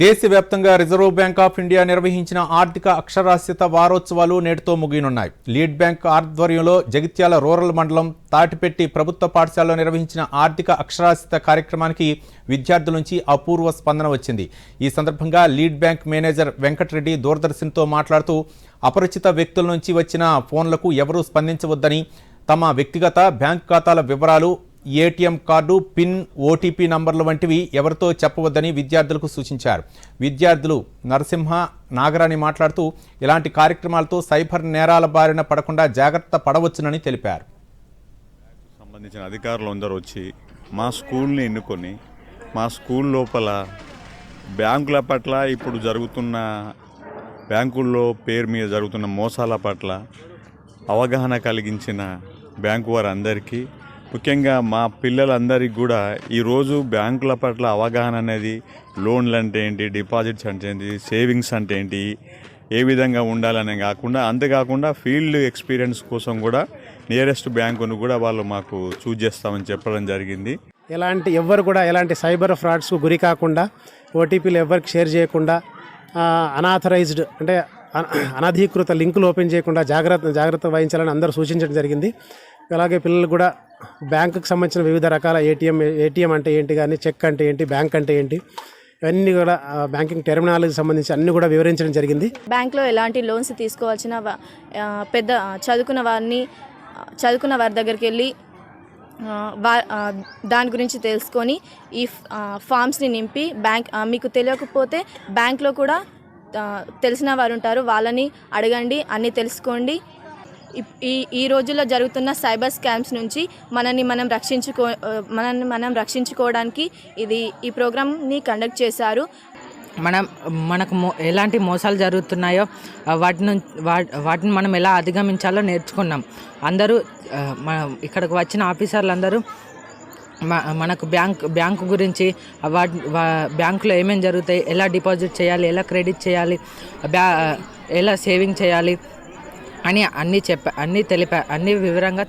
దేశవ్యాప్తంగా reserve bank of India నిర్వహించిన ఆర్థిక అక్షరాస్యత వారోత్సవాలు నేటితో ముగియనున్నాయి. లీడ్ బ్యాంక్ ఆధ్వర్యంలో జగిత్యాల రూరల్ మండలం తాటిపెట్టి ప్రభుత్వ పాఠశాలలో నిర్వహించిన ఆర్థిక అక్షరాస్యత కార్యక్రమానికి విద్యార్థుల నుంచి అపూర్వ స్పందన వచ్చింది. ఈ సందర్భంగా లీడ్ బ్యాంక్ మేనేజర్ వెంకటరెడ్డి దూరదర్శన్తో మాట్లాడుతూ అపరిచిత వ్యక్తుల నుంచి వచ్చిన ఫోన్లకు ఎవరూ స్పందించవద్దని తమ వ్యక్తిగత బ్యాంక్ ఖాతాల వివరాలు ఏటీఎం కార్డు పిన్ ఓటీపీ నంబర్లు వంటివి ఎవరితో చెప్పవద్దని విద్యార్థులకు సూచించారు. విద్యార్థులు నరసింహ నాగరాణి మాట్లాడుతూ ఇలాంటి కార్యక్రమాలతో సైబర్ నేరాల బారిన పడకుండా జాగ్రత్త పడవచ్చునని తెలిపారు. సంబంధించిన అధికారులు అందరూ వచ్చి మా స్కూల్ని ఎన్నుకొని మా స్కూల్ లోపల బ్యాంకుల పట్ల ఇప్పుడు జరుగుతున్న బ్యాంకుల్లో పేరు మీద జరుగుతున్న మోసాల పట్ల అవగాహన కలిగించిన బ్యాంకు వారందరికీ ముఖ్యంగా మా పిల్లలందరికీ కూడా ఈరోజు బ్యాంకుల పట్ల అవగాహన అనేది లోన్లు అంటే ఏంటి డిపాజిట్స్ అంటే ఏంటి సేవింగ్స్ అంటే ఏంటి ఏ విధంగా ఉండాలనే కాకుండా అంతేకాకుండా ఫీల్డ్ ఎక్స్పీరియన్స్ కోసం కూడా నియరెస్ట్ బ్యాంకును కూడా వాళ్ళు మాకు చూజ్ చేస్తామని చెప్పడం జరిగింది. ఎలాంటి ఎవ్వరు కూడా ఎలాంటి సైబర్ ఫ్రాడ్స్కు గురి కాకుండా ఓటీపీలు ఎవరికి షేర్ చేయకుండా అనాథరైజ్డ్ అంటే అన- అనధికృత లింకులు ఓపెన్ చేయకుండా జాగ్రత్త జాగ్రత్త వహించాలని అందరూ సూచించడం జరిగింది. అలాగే పిల్లలు కూడా బ్యాంకుకి సంబంధించిన వివిధ రకాల ఏటీఎం ఏటీఎం అంటే ఏంటి కానీ చెక్ అంటే ఏంటి బ్యాంక్ అంటే ఏంటి ఇవన్నీ కూడా బ్యాంకింగ్ టెర్మినాలజీ సంబంధించి అన్నీ కూడా వివరించడం జరిగింది. బ్యాంక్లో ఎలాంటి లోన్స్ తీసుకోవాల్సిన పెద్ద చదువుకున్న వారిని చదువుకున్న వారి దగ్గరికి వెళ్ళి వా దాని గురించి తెలుసుకొని ఈ ఫామ్స్ని నింపి బ్యాంక్ మీకు తెలియకపోతే బ్యాంక్లో కూడా తెలిసిన వారు ఉంటారు. వాళ్ళని అడగండి అన్నీ తెలుసుకోండి. ఈ ఈ రోజుల్లో జరుగుతున్న సైబర్ స్కామ్స్ నుంచి మనల్ని మనం రక్షించుకో మనల్ని మనం రక్షించుకోవడానికి ఇది ఈ ప్రోగ్రామ్ని కండక్ట్ చేశారు. మనం మనకు మో ఎలాంటి మోసాలు జరుగుతున్నాయో వాటిని వాటి నుంచి వాటిని మనం ఎలా అధిగమించాలో నేర్చుకున్నాం. అందరూ ఇక్కడికి వచ్చిన ఆఫీసర్లు అందరూ మనకు బ్యాంక్ బ్యాంకు గురించి వాటి బ్యాంకులో ఏమేమి జరుగుతాయి ఎలా డిపాజిట్ చేయాలి ఎలా క్రెడిట్ చేయాలి బ్యా ఎలా సేవింగ్ చేయాలి అని అన్నీ చెప్ప అన్నీ తెలిపా అన్ని వివరంగా